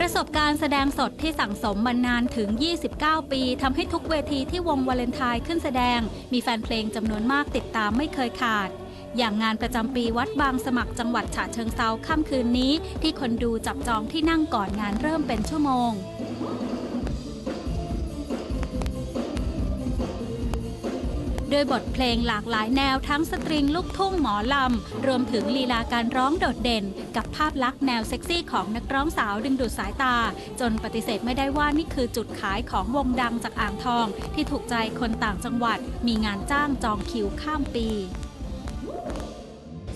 ประสบการณ์แสดงสดที่สั่งสมมานานถึง 29 ปีทำให้ทุกเวทีที่วงวาเลนไทน์ขึ้นแสดง มีแฟนเพลงจำนวนมากติดตามไม่เคยขาด อย่างงานประจำปีวัดบางสมัครจังหวัดฉะเชิงเซาค่ำคืนนี้ ที่คนดูจับจองที่นั่งก่อนงานเริ่มเป็นชั่วโมง ด้วยบทเพลงหลากหลายแนวทั้งสตริงลูกทุ่งหมอลำ รวมถึงลีลาการร้องโดดเด่น กับภาพลักษณ์แนวเซ็กซี่ของนักร้องสาวดึงดูดสายตา จนปฏิเสธไม่ได้ว่านี่คือจุดขายของวงดังจากอ่างทอง ที่ถูกใจคนต่างจังหวัด มีงานจ้างจองคิวข้ามปี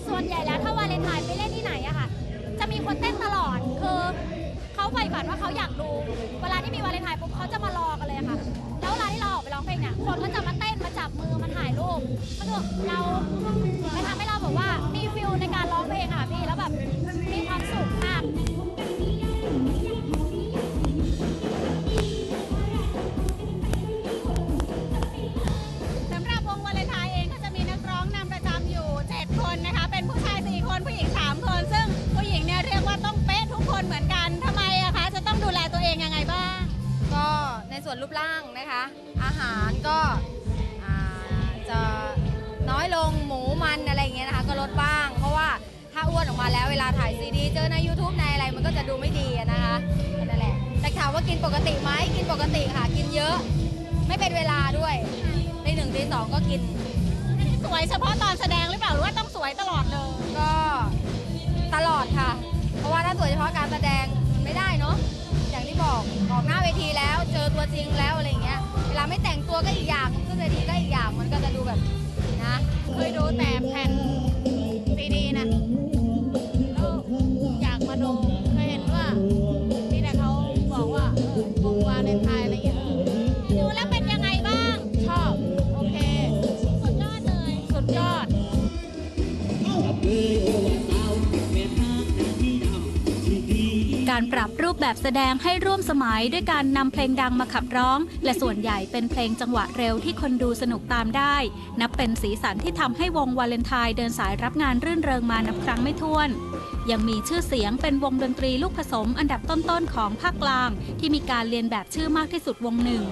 ส่วนใหญ่แล้วถ้าวาเลนไทน์ไปเล่นที่ไหนอะค่ะ จะมีคนเต้นตลอดคือ เขาใฝ่ฝันว่าเขาอยากดู เวลาที่มีวาเลนไทน์ปุ๊บเขาจะมารอกันเลยค่ะ แล้วเวลาที่เราออกไปร้องเพลงเนี่ย คนก็จะมาเต้น มาจับมือ มาถ่ายรูปมันก็เรามั วนรูปร่างนะคะ อาหารก็อ่าจะน้อยลงหมูมันอะไรอย่างเงี้ยนะคะ ก็ลดบ้าง เพราะว่าถ้าอ้วนออกมาแล้วเวลาถ่ายซีดีเจอใน YouTube ในอะไรมันก็จะดูไม่ดีอะนะคะนั่นแหละแต่ถามว่ากินปกติไหมกินปกติค่ะ กินเยอะ ไม่เป็นเวลาด้วยตีหนึ่งตีสองก็กิน สวยเฉพาะตอนแสดงหรือเปล่าหรือว่าต้องสวยตลอดเลยก็ตลอดค่ะ เพราะว่าถ้าสวยเฉพาะการแสดงมันไม่ได้เนาะ ตัวจริงแล้วอะไรเงี้ย เวลาไม่แต่งตัวก็อีกอย่างขึ้นเวทีก็อีกอย่างมันก็จะดูแบบนะ เคยดูแต่แผ่น การปรับรูปแบบแสดงให้ร่วมสมัยด้วยการนำเพลงดังมาขับร้อง และส่วนใหญ่เป็นเพลงจังหวะเร็วที่คนดูสนุกตามได้ นับเป็นสีสันที่ทำให้วงวาเลนไทน์เดินสายรับงานรื่นเริงมานับครั้งไม่ถ้วน ยังมีชื่อเสียงเป็นวงดนตรีลูกผสมอันดับต้นๆของภาคกลาง ที่มีการเรียนแบบชื่อมากที่สุดวงหนึ่ง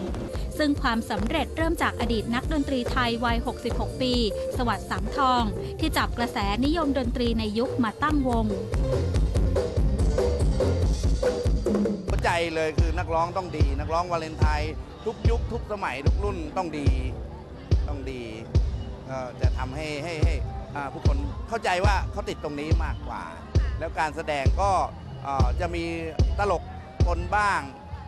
ซึ่งความสำเร็จเริ่มจากอดีตนักดนตรีไทยวัย 66 ปี สวัสดิ์สามทอง ที่จับกระแสนิยมดนตรีในยุคมาตั้งวง เลยคือนักร้องต้องดี นักร้องวาเลนไทน์ทุกยุคทุกสมัยทุกรุ่นต้องดีต้องดีก็จะทำให้ให้ให้อ่าผู้คนเข้าใจว่าเขาติดตรงนี้มากกว่า แล้วการแสดงก็เอ่อจะมีตลกปนบ้าง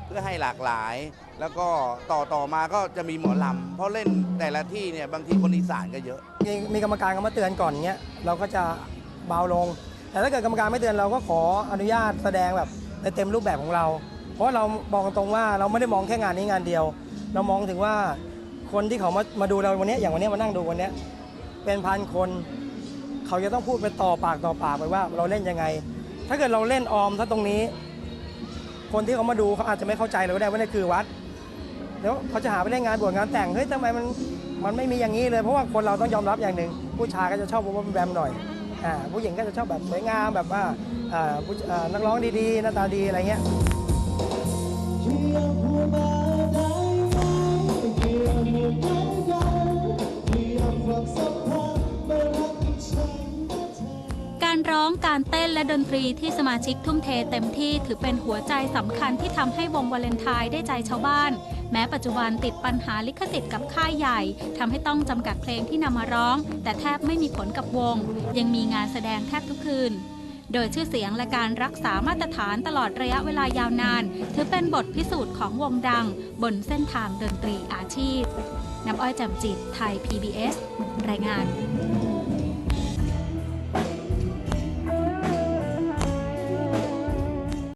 เพื่อให้หลากหลาย แล้วก็ต่อต่อมาก็จะมีหมอลำเพราะเล่นแต่ละที่เนี่ยบางทีคนอีสานก็เยอะ มีมีกรรมการเขามาเตือนก่อนเงี้ยเราก็จะเบาลง แต่ถ้าเกิดกรรมการไม่เตือนเราก็ขออนุญาตแสดงแบบในเต็มรูปแบบของเรา ราะเราบอกตรงว่าเราไม่ได้มองแค่งานนี้งานเดียว เรามองถึงว่าคนที่เขามามาดูเราวันนี้อย่างวันนี้มานั่งดูวันนี้เป็นพันคน เขาจะต้องพูดไปต่อปากต่อปากไปว่า เราเล่นยังไง ถ้าเกิดเราเล่นออมถ้าตรงนี้ คนที่เขามาดูเขาอาจจะไม่เข้าใจเลยว่าได้ว่านี่คือวัดแล้วเขาจะหาไปเล่นงานบวชงานแต่งเฮ้ยทำไมมันมันไม่มีอย่างนี้เลยเพราะว่าคนเราต้องยอมรับอย่างหนึ่งผู้ชายก็จะชอบว่าแบมหน่อยอ่าผู้หญิงก็จะชอบแบบสวยงามแบบว่าอ่าผู้อ่านักร้องดีๆหน้าตาดีอะไรเงี้ย การร้องการเต้นและดนตรีที่สมาชิกทุ่มเทเต็มที่ถือเป็นหัวใจสำคัญที่ทำให้วงวาเลนไทน์ได้ใจชาวบ้าน แม้ปัจจุบันติดปัญหาลิขสิทธิ์กับค่ายใหญ่ทำให้ต้องจำกัดเพลงที่นำมาร้อง แต่แทบไม่มีผลกับวง ยังมีงานแสดงแทบทุกคืน โดยชื่อเสียงและการรักษามาตรฐานตลอดระยะเวลายาวนาน ถือเป็นบทพิสูจน์ของวงดัง บนเส้นทางดนตรีอาชีพ น้ำอ้อยจำจิต ไทย PBS รายงาน